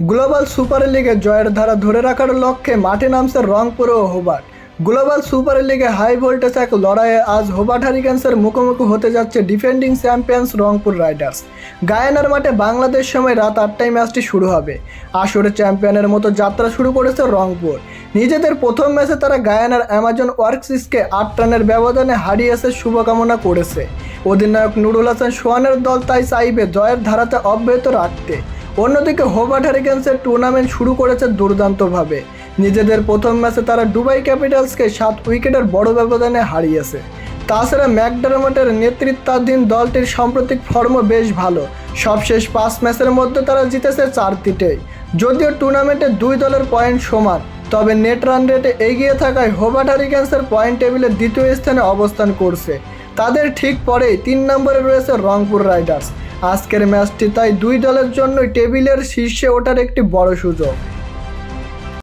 Global super লিগে জয়ের ধারা ধরে রাখার লক্ষ্যে মাঠে নামছে রংপুর ও হোবার্ট গ্লোবাল সুপার লিগে হাই ভোল্টেজ এক লড়াইয়ে আজ হোবার্ট হারিকেন্সের মুখোমুখি হতে যাচ্ছে ডিফেন্ডিং চ্যাম্পিয়ন্স রংপুর রাইডার্স। গায়ানার মাঠে বাংলাদেশ সময় রাত আটটায় ম্যাচটি শুরু হবে। আসরে চ্যাম্পিয়নের মতো যাত্রা শুরু করেছে রংপুর। নিজেদের প্রথম ম্যাচে তারা গায়ানার অ্যামাজন ওয়ার্কসিসকে আট রানের ব্যবধানে হারিয়েছে শুভকামনা করেছে। অধিনায়ক নুরুল হাসান সোহানের দল তাই চাইবে জয়ের ধারাতে অব্যাহত রাখতে। অন্যদিকে হোবার্ট হ্যারিকেন্সের টুর্নামেন্ট শুরু করেছে দুর্দান্তভাবে। নিজেদের প্রথম ম্যাচে তারা দুবাই ক্যাপিটালসকে সাত উইকেটের বড় ব্যবধানে হারিয়েছে। তাছাড়া ম্যাকডারমটের নেতৃত্বাধীন দলটির সাম্প্রতিক ফর্ম বেশ ভালো। সবশেষ পাঁচ ম্যাচের মধ্যে তারা জিতেছে চারটিতেই যদিও টুর্নামেন্টে দুই দলের পয়েন্ট সমান, তবে নেট রান রেটে এগিয়ে থাকায় হোবার্ট হ্যারিকেন্সের পয়েন্ট টেবিলে দ্বিতীয় স্থানে অবস্থান করছে। তাদের ঠিক পরেই তিন নম্বরে রয়েছে রংপুর রাইডার্স। আজকের ম্যাচটি তাই দুই দলের জন্যই টেবিলের শীর্ষে ওঠার একটি বড় সুযোগ।